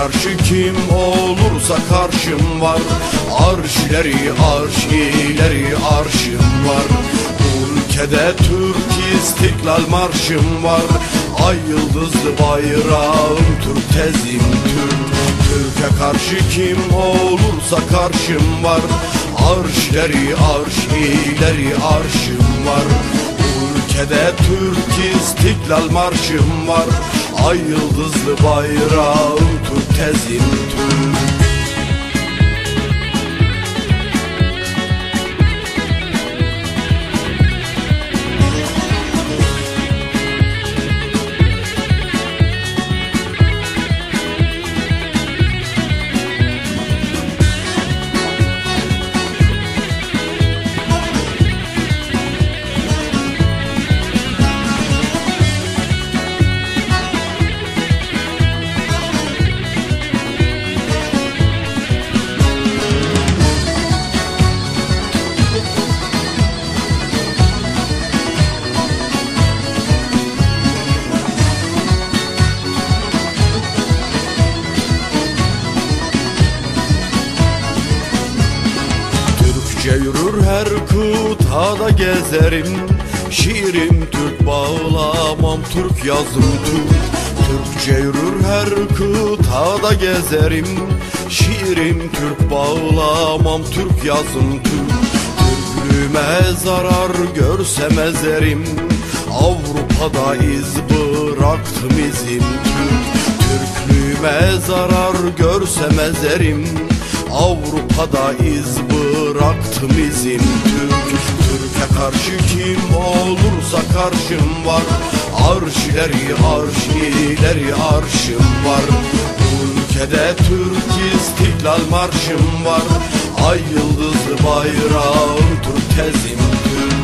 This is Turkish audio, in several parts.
karşı kim olursa karşım var. Arşileri arşileri arşım var. Ülkede Türk istiklal marşım var. Ay yıldızlı bayrağım Türk tezim Türk Türk'e karşı kim olursa karşım var. Arşileri arşileri arşım var Ülkede Türk istiklal marşım var. Ay yıldızlı bayrağım Türk tezim Türk Türkçe yürür her kıtada gezerim. Şiirim Türk bağlamam Türk yazım Türk Türkçe yürür her kıtada gezerim. Şiirim Türk bağlamam Türk yazım Türk Türklüğüme zarar görsem ezerim. Avrupa'da iz bıraktım izim. Türk Türklüğüme zarar görsem ezerim Avrupa'da iz bıraktım izim. Türk Türk'e karşı kim olursa karşım var. Arşileri arşileri arşım var. Bu ülkede Türk istiklal marşım var. Ay yıldızlı bayrağım Türk tezim. Türk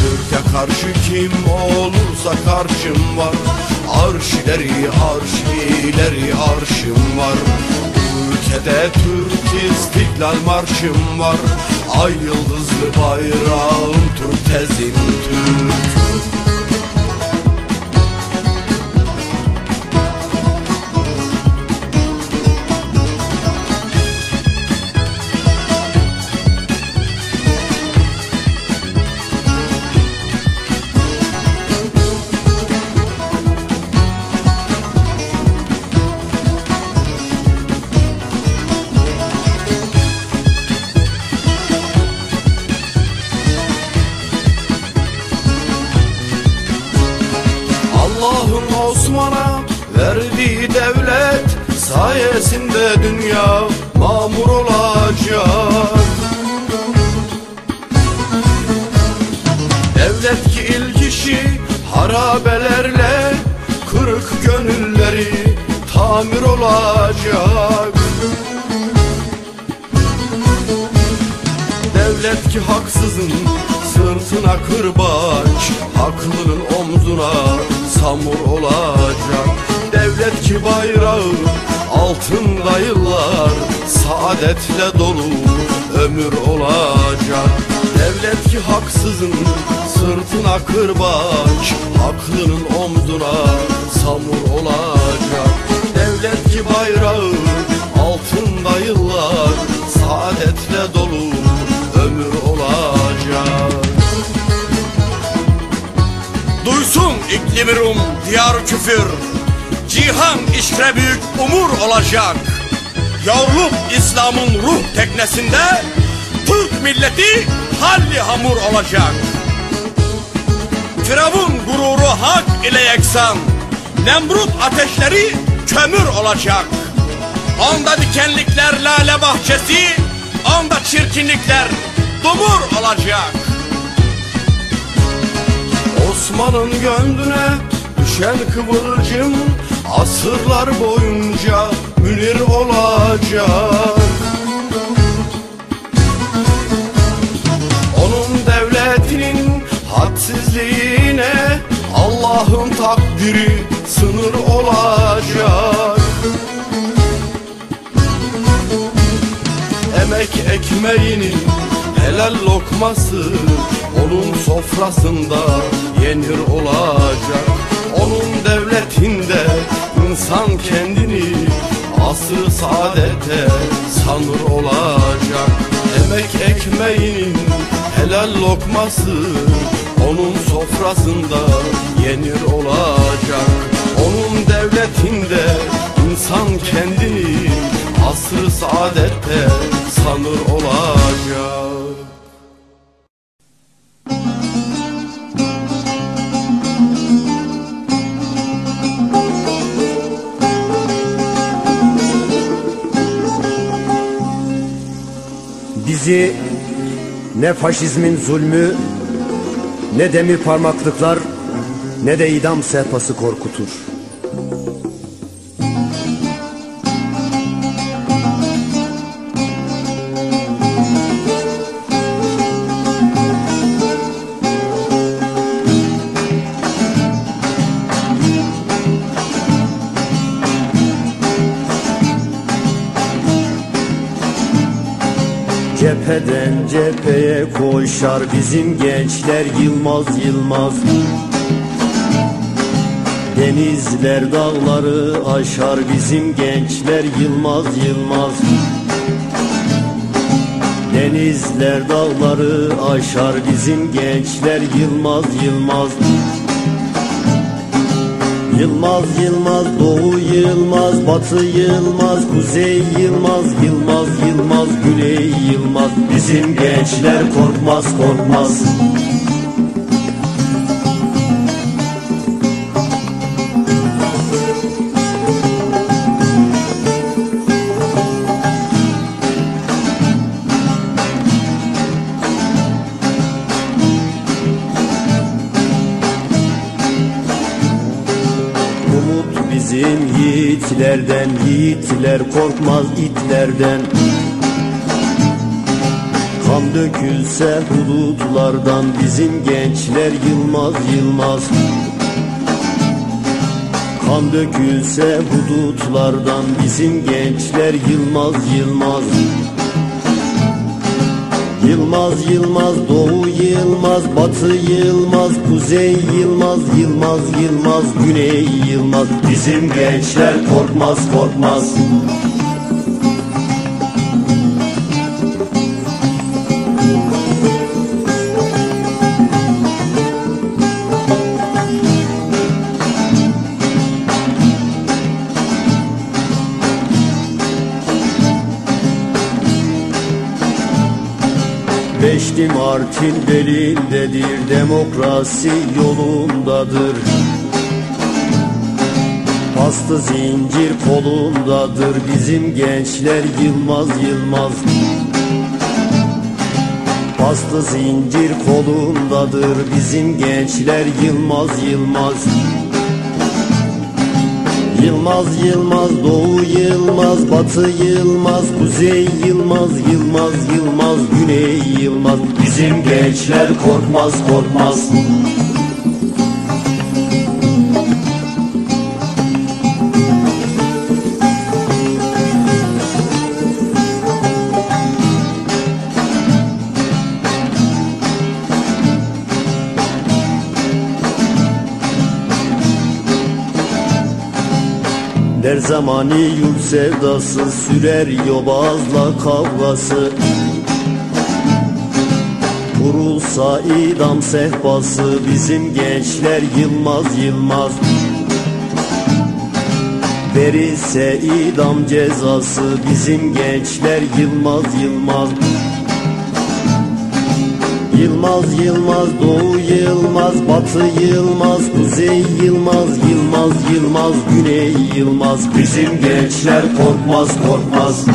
Türk'e karşı kim olursa karşım var. Arşileri arşileri arşım var ülkede Türk istiklal marşım var. Ay yıldızlı bayrağım Türk tezim tamir olacak. Devlet ki haksızın sırtına kırbaç Haklının omzuna samur olacak. Devlet ki bayrağı altında yıllar Saadetle dolu ömür olacak. Devlet ki haksızın sırtına kırbaç Haklının omzuna samur olacak bayrağı altında yıllar Saadetle dolu ömür olacak. Duysun iklimi Rum diyar küfür. Cihan işre büyük umur olacak. Yavruluk İslam'ın ruh teknesinde Türk milleti halli hamur olacak. Firavun gururu hak ile yeksan. Nemrut ateşleri kömür olacak. Onda dikenlikler lale bahçesi Onda çirkinlikler dumur olacak. Osman'ın gönlüne düşen kıvılcım Asırlar boyunca Münir olacak. Onun devletinin hadsizliğine Allah'ın takdiri sınır olacak. Emek ekmeğinin helal lokması Onun sofrasında yenir olacak. Onun devletinde insan kendini Asrı saadete sanır olacak. Emek ekmeğinin helal lokması Onun sofrasında yenir olacak devletinde insan kendini Asrı saadette sanır olacak Bizi ne faşizmin zulmü ne demir parmaklıklar ne de idam sehpası korkutur. Cepheden cepheye koşar bizim gençler Yılmaz Yılmaz. Denizler dağları aşar bizim gençler Yılmaz Yılmaz. Denizler dağları aşar bizim gençler Yılmaz Yılmaz. Yılmaz Yılmaz Doğu Yılmaz Batı Yılmaz Kuzey Yılmaz Yılmaz Yılmaz Güney Yılmaz. Bizim gençler korkmaz korkmaz yiğitlerden Yiğitler korkmaz itlerden. Kan dökülse bulutlardan Bizim gençler yılmaz yılmaz. Kan dökülse hudutlardan Bizim gençler yılmaz yılmaz Yılmaz Yılmaz Doğu Yılmaz Batı Yılmaz Kuzey Yılmaz Yılmaz Yılmaz Güney Yılmaz. Bizim gençler korkmaz korkmaz Beşli Martin belindedir Demokrasi yolundadır. Bastı zincir kolundadır Bizim gençler Yılmaz Yılmaz. Bastı zincir kolundadır Bizim gençler Yılmaz Yılmaz Yılmaz Yılmaz Doğu Yılmaz Batı Yılmaz Kuzey Yılmaz Yılmaz Yılmaz Güney Yılmaz. Bizim gençler korkmaz korkmaz Der zamani yurt sevdası Sürer yobazla kavgası. Vurulsa idam sehpası Bizim gençler Yılmaz Yılmaz. Verilse idam cezası Bizim gençler Yılmaz Yılmaz Yılmaz Yılmaz Doğu Yılmaz Batı Yılmaz Kuzey Yılmaz Yılmaz Yılmaz Güney Yılmaz. Bizim gençler korkmaz korkmaz